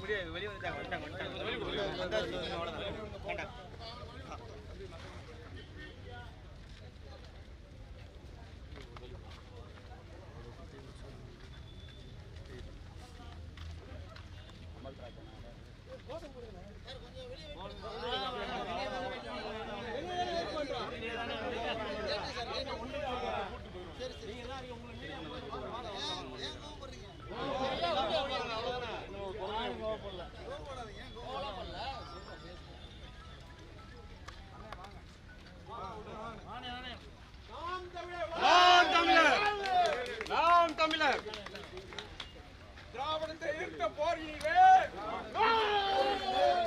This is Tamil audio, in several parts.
முடியாது வெளியே வந்துட்டாங்க வந்துட்டாங்க வந்துட்டாங்க அவ்வளோதான் வேண்டாம் நாம் தமிழர் நாம் தமிழர் திராவிடத்தை எதிர்த்த போரினிலே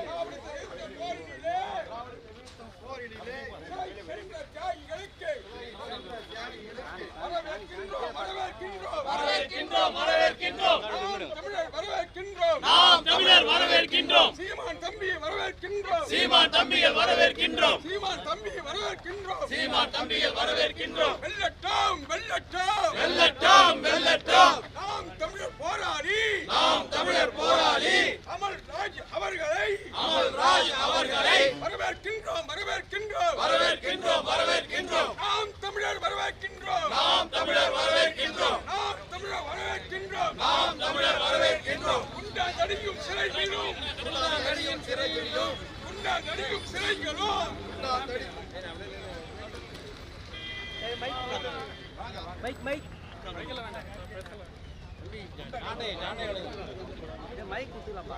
திராவிடத்தை எதிர்த்த போரினிலே சிறை சென்ற தியாகிகளுக்கு வரவேற்கின்றோம் வரவேற்கின்றோம் வரவேற்கின்றோம் வரவேற்கின்றோம் நாம் தமிழர் வரவேற்கின்றோம் நாம் தமிழர் வரவேற்கின்றோம் சீமான் தம்பியை வரவேற்கின்றோம் சீமான் தம்பிகள் வரவேற்கின்றோம். சீமான் தம்பியை வரவேற்கின்றோம். சீமான் தம்பிகள் வரவேற்கின்றோம். வெல்லட்டும் வெல்லட்டும் வெல்லட்டும் வெல்லட்டும் நாம் தமிழர் போராடி நாம் தமிழர் போராளி அமல் ராஜ் அவர்களை அமல்ராஜ் அவர்களை வரவேற்கின்றோம் வரவேற்கின்றோம் வரவேற்கின்றோம் வரவேற்கின்றோம் நாம் தமிழர் வரவேற்கின்றோம் நாம் தமிழர் வரவேற்கின்றோம் நாம் தமிழர் வரவேற்கின்றோம் நாம் தமிழர் வரவேற்கின்றோம் குண்டா நடிக்கும் சிறைகளும் நடியும் சிறையிலும் குண்டா நடிக்கும் சிறைகளும் மைக் மைக் மைக் கொடுத்துலாம்ப்பா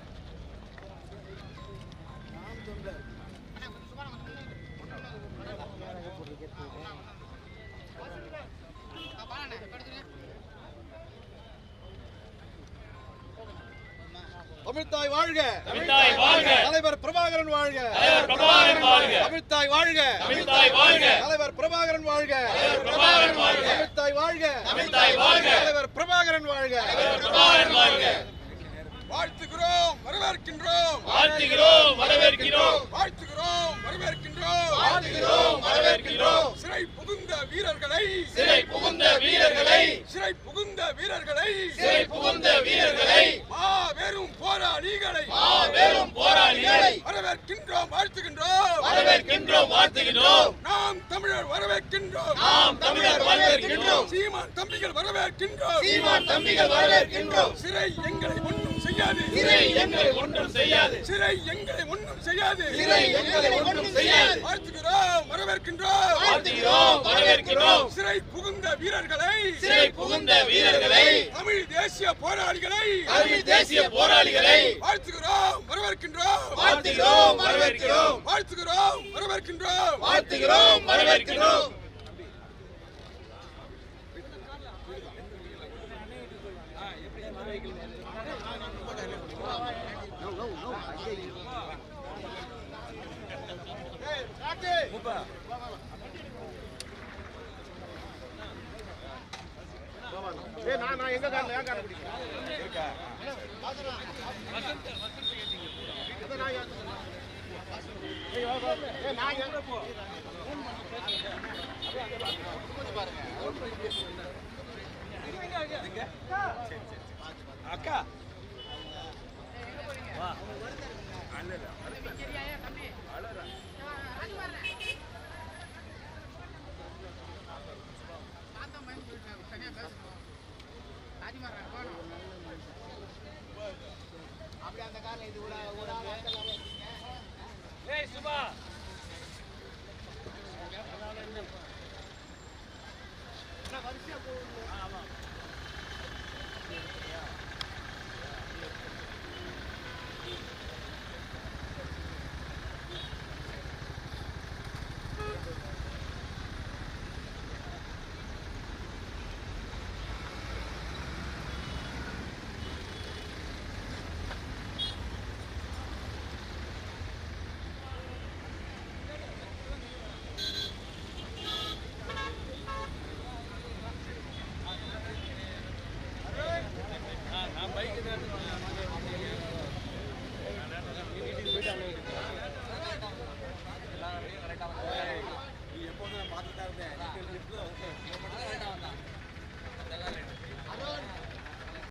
தமிழ்த்தாய் வாழ்க. தமிழ்தாய் வாழ்க. தலைவர் பிரபாகரன் வாழ்க. தலைவர் பிரபாகரன் வாழ்க. தமிழ்த்தாய் வாழ்க. தமிழ்தாய் வாழ்க. தலைவர் பிரபாகரன் வாழ்க. பிரபாகரன் வாழ்க. தமிழ்த்தாய் வாழ்க. தமிழ்தாய் வாழ்க. தலைவர் பிரபாகரன் வாழ்க. பிரபாகரன் வாழ்க வாழ்த்துகிறோம் வரவேற்கின்றோம் வாழ்த்துகிறோம் வரவேற்கிறோம் வாழ்த்துகிறோம் வரவேற்கின்றோம் வரவேற்கிறோம் சிறை புகுந்த வீரர்களை. சிறை புகுந்த வீரர்களை. சிறை புகுந்த வீரர்களை. சிறை புகுந்த வீரர்களை. மாபெரும் போராளிகளை. மாபெரும் போராளிகளை. வரவேற்கின்றோம் வாழ்த்துகின்றோம். வரவேற்கின்றோம் வாழ்த்துகின்றோம். நாம் தமிழர் வரவேற்கின்றோம். நாம் தமிழர் வரவேற்கின்றோம். சீமான் தம்பிகள் வரவேற்கின்றோம். சீமான் தம்பிகள் வரவேற்கின்றோம். சிறை எங்களை ஒன்றும் செய்யாது. சிறை எங்களை ஒன்றும் செய்யாது. சிறை எங்களை ஒன்றும் செய்யாது. சிறை எங்களை ஒன்றும் செய்யாது. வாழ்த்துகிறோம் வரவேற்கின்றோம். வாழ்த்துகிறோம் வரவேற்கிறோம் சிறை புகுந்த வீரர்களை. சிறை புகுந்த வீரர்களை. தமிழ் தேசிய போராளிகளை. தமிழ் தேசிய போராளிகளை. வாழ்த்துகிறோம். வரவேற்கின்றோம். வாழ்த்துகிறோம் வரவேற்கிறோம். வாழ்த்துகிறோம் வரவேற்கின்றோம். வாழ்த்துகிறோம் வரவேற்கிறோம். அக்கா. அப்படியே அந்த காரில் இது கூட